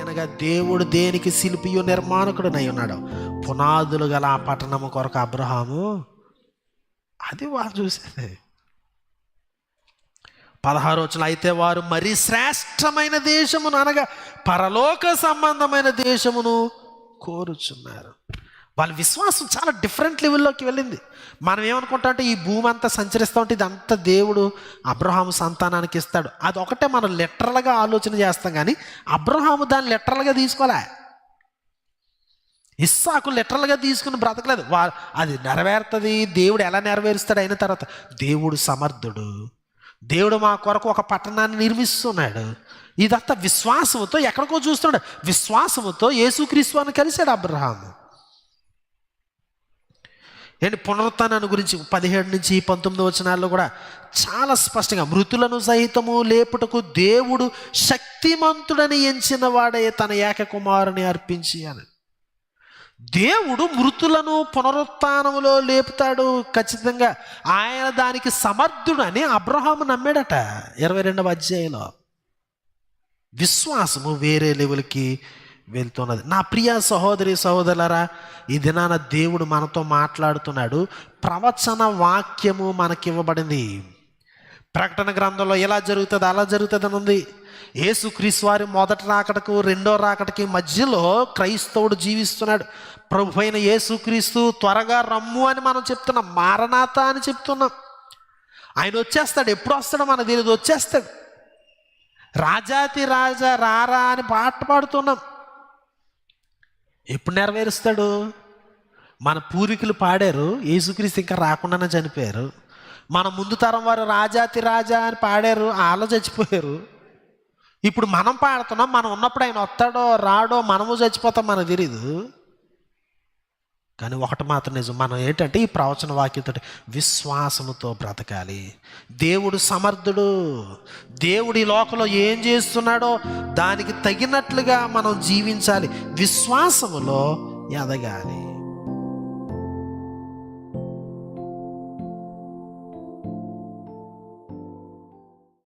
అనగా దేవుడు దేనికి శిల్పియు నిర్మాణకుడునై ఉన్నాడు? పునాదులు గల ఆ పట్టణము కొరకు అబ్రహాము. అది వారు చూసేది. పదహారు వచ్చిన అయితే వారు మరీ శ్రేష్టమైన దేశమును అనగా పరలోక సంబంధమైన దేశమును కోరుచున్నారు. వాళ్ళ విశ్వాసం చాలా డిఫరెంట్ లెవెల్లోకి వెళ్ళింది. మనం ఏమనుకుంటా అంటే ఈ భూమి అంతా సంచరిస్తూ ఉంటే ఇదంతా దేవుడు అబ్రహాము సంతానానికి ఇస్తాడు. అది ఒకటే మనం లిటరల్గా ఆలోచన చేస్తాం కానీ అబ్రహాము దాన్ని లిటరల్గా తీసుకోలే. ఇస్సాకు లిటరల్గా తీసుకుని బ్రతకలేదు. వా అది నెరవేరుతుంది దేవుడు ఎలా నెరవేరుస్తాడు అయిన తర్వాత దేవుడు సమర్థుడు. దేవుడు మా కొరకు ఒక పట్టణాన్ని నిర్మిస్తున్నాడు. ఇదంతా విశ్వాసముతో ఎక్కడికో చూస్తున్నాడు. విశ్వాసముతో యేసుక్రీస్తుని కలిశాడు అబ్రహాము. ఏంటి పునరుత్నాన్ని గురించి పదిహేడు నుంచి పంతొమ్మిది వచనాల్లో కూడా చాలా స్పష్టంగా మృతులను సహితము లేపుటకు దేవుడు శక్తిమంతుడని ఎంచిన వాడే తన ఏక కుమారుని అర్పించి అని. దేవుడు మృతులను పునరుత్నములో లేపుతాడు ఖచ్చితంగా ఆయన దానికి సమర్థుడని అబ్రహాము నమ్మాడట ఇరవై రెండవ అధ్యాయంలో. విశ్వాసము వేరే లెవెల్కి వెళ్తున్నది. నా ప్రియ సహోదరి సహోదరులరా ఈ దినాన దేవుడు మనతో మాట్లాడుతున్నాడు. ప్రవచన వాక్యము మనకివ్వబడింది. ప్రకటన గ్రంథంలో ఎలా జరుగుతుంది అలా జరుగుతుంది అని ఉంది యేసుక్రీస్తు వారి మొదటి రాకడకు రెండో రాకడకి మధ్యలో క్రైస్తవుడు జీవిస్తున్నాడు. ప్రభు అయిన యేసుక్రీస్తు త్వరగా రమ్ము అని మనం చెప్తున్నాం మారనాథ అని చెప్తున్నాం. ఆయన వచ్చేస్తాడు ఎప్పుడు వస్తాడో మనకు తెలియదు వచ్చేస్తాడు. రాజాతి రాజా రారా అని పాట పాడుతున్నాం. ఎప్పుడు నెరవేరుస్తాడు? మన పూర్వీకులు పాడారు యేసుక్రీస్తు ఇంకా రాకుండానే చనిపోయారు. మన ముందు తరం వారు రాజాతి రాజా అని పాడారు వాళ్ళు చచ్చిపోయారు. ఇప్పుడు మనం పాడుతున్నాం మనం ఉన్నప్పుడు ఆయన వస్తాడో రాడో మనము చచ్చిపోతాం మనకు తెలీదు. కానీ ఒకటి మాత్రం నిజం మనం ఏంటంటే ఈ ప్రవచన వాక్యంతో విశ్వాసముతో బ్రతకాలి. దేవుడు సమర్థుడు. దేవుడి లోకంలో ఏం చేస్తున్నాడో దానికి తగినట్లుగా మనం జీవించాలి. విశ్వాసములో ఎదగాలి.